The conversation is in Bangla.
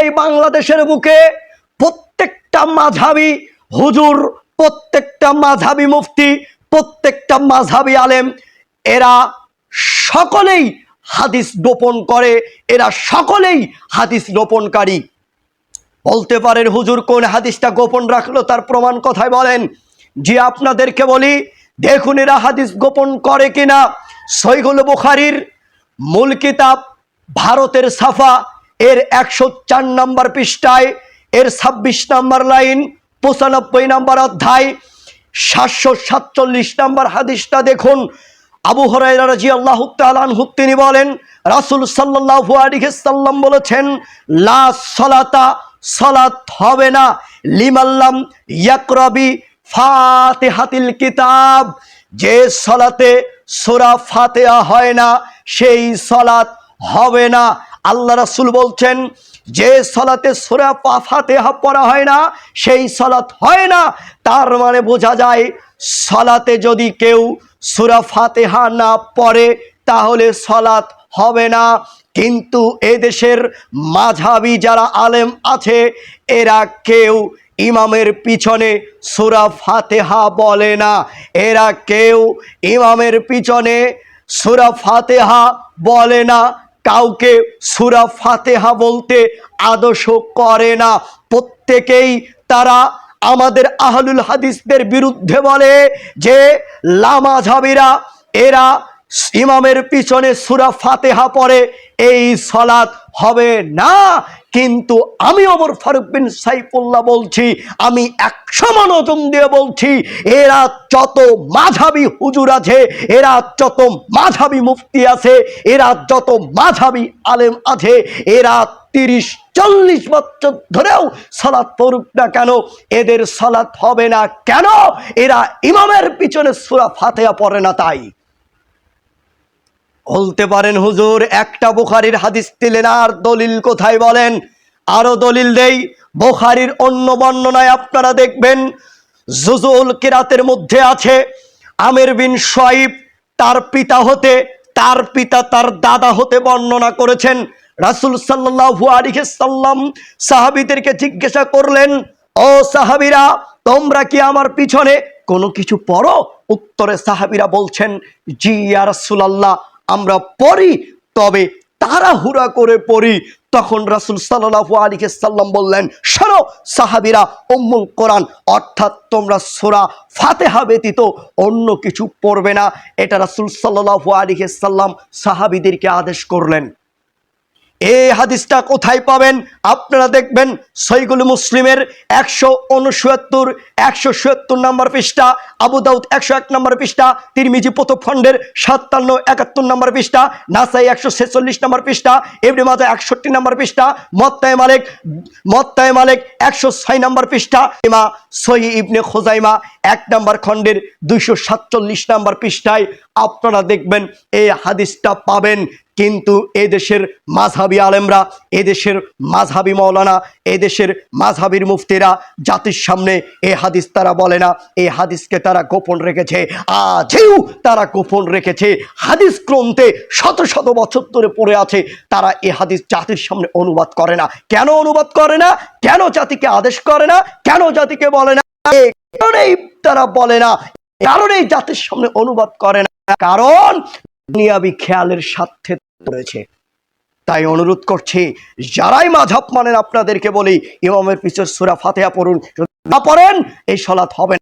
এই বাংলাদেশের বুকে প্রত্যেকটা মাঝাবি হুজুর, প্রত্যেকটা মাঝাবি মুফতি, প্রত্যেকটা মাঝাবি আলেম, এরা সকলেই হাদিস গোপন করে, এরা সকলেই হাদিস গোপনকারী। বলতে পারেন, হুজুর কোন হাদিসটা গোপন রাখল তার প্রমাণ কথায় বলেন। যে আপনাদেরকে বলি, দেখুন এরা হাদিস গোপন করে কিনা। সৈগুল বুখারির মূল কিতাব, ভারতের সাফা এর একশো চার নম্বর পৃষ্ঠায়, এর ছাব্বিশ নম্বর লাইন, পঁচানব্বই নম্বর অধ্যায়, সাতশো সাতচল্লিশ নম্বর হাদিসটা দেখুন। আবু হরাইরা রাজি আল্লাহ তিনি বলেন, রাসুল সাল্লাহু আলিহি সাল্লাম বলেছেন, লা সলাতা, সলাত হবে না। লিমাল্লাম ইয়াকরবি ফাতেহাতিল কিতাব। যে সলাতে সোরা ফাতেহা হয় না, সেই সলাত হবে না। আল্লাহ রাসূল বলছেন, যে সলাতে সোরা পা ফাতেহা পড়া হয় না, সেই সলাত হয় না। তার মানে বোঝা যায়, সলাতে যদি কেউ সুরা ফাতেহা না পড়ে, তাহলে সলাত হবে না। কিন্তু এদেশের মাঝাবি যারা আলেম আছে, এরা কেউ ইমামের পিছনে সুরা ফাতেহা বলে না। এরা কেউ ইমামের পিছনে সুরা ফাতেহা বলে না। কাউকে সুরা ফাতেহা বলতে আদর্শ করে না। প্রত্যেকেই তারা আমাদের আহলুল হাদিসদের বিরুদ্ধে বলে যে লামা লামাঝাবিরা, এরা ইমামের পিছনে সুরা ফাতেহা পরে এই সলাৎ হবে না। কিন্তু আমি ওমর ফারুক বিন সাইফুল্লাহ বলছি, আমি একশো মনোজন দিয়ে বলছি, এরা যত মাঝাবি হুজুর আছে, এরা যত মাঝাবি মুফতি আছে, এরা যত মাঝাবি আলেম আছে, এরা তিরিশ, চল্লিশ বছর ধরেও সালাত পড়ুক না কেন, এদের সালাত হবে না কেন, এরা ইমামের পিছনে সুরা ফাতেয়া পড়ে না তাই। বলতে পারেন হুজুর, একটা বুখারির হাদিস দিলেন, আর দলিল কোথায় বলেন? আরও দলিল দেই, বুখারির অন্য বর্ণনায় আপনারা দেখবেন জুজুল কিরাতের মধ্যে আছে, আমের বিন সোয়াইব তার পিতা হতে, তার পিতা তার দাদা হতে বর্ণনা করেছেন। রাসুল সাল্লাহু আলিহে সাল্লাম সাহাবিদেরকে জিজ্ঞাসা করলেন, ও সাহাবিরা, তোমরা কি আমার পিছনে কোনো কিছু পড়ো? উত্তরে সাহাবিরা বলছেন, জি ইয়া রাসূলুল্লাহ। আমরা পড়ি, তবে তাড়াহুড়া করে পড়ি। তখন রাসুল সাল্লাহু আলিকে সাল্লাম বললেন সরো সাহাবিরা অম্মুল কোরআন, অর্থাৎ তোমরা সোরা ফাতেহা ব্যতীত অন্য কিছু পড়বে না। এটা রাসুল সাল্লাহু আলিকে সাল্লাম সাহাবিদেরকে আদেশ করলেন। এই হাদিসটা কোথায় পাবেন? আপনারা দেখবেন সৈগুল মুসলিমের একশো উনসত্তর একশো সত্তর নম্বর পৃষ্ঠা, আবু দাউদ একশো এক নম্বর পৃষ্ঠা, তিরমিজি প্রথম খণ্ডের সাতান্ন একাত্তর নম্বর পৃষ্ঠা, নাসাই একশো ছেচল্লিশ নম্বর পৃষ্ঠা এমনি মাজা একষট্টি নম্বর পৃষ্ঠা, মত্তায় মালিক মত্তায় মালিক একশো ছয় নম্বর পৃষ্ঠা, ইমা সহি ইবনে খোজাইমা এক নম্বর খণ্ডের দুইশো সাতচল্লিশ নম্বর পৃষ্ঠায় আপনারা দেখবেন এই হাদিসটা পাবেন। কিন্তু এদেশের মাঝহাবি আলেমরা, এদেশের মাঝহাবি মৌলানা এদেশের মাঝহাবির মুফতিরা জাতির সামনে এ হাদিস তারা বলে না এই হাদিসকে তারা গোপন রেখেছে, আজও তারা গোপন রেখেছে। হাদিস গ্রন্থে শত শত বছর ধরে পড়ে আছে, তারা এ হাদিস জাতির সামনে অনুবাদ করে না। কেন অনুবাদ করে না? কেন জাতিকে আদেশ করে না? কেন জাতিকে বলে না? কারণেই তারা বলে না কারণেই জাতির সামনে অনুবাদ করে না। কারণ দুনিয়াবি খেয়ালের স্বার্থে রয়েছে। তাই অনুরোধ করছি, যারাই মাঝাব মানেন আপনাদেরকে বলি, ইমামের পিছনে সুরা ফাতেহা পড়ুন। না পড়েন, এই সলাৎ হবে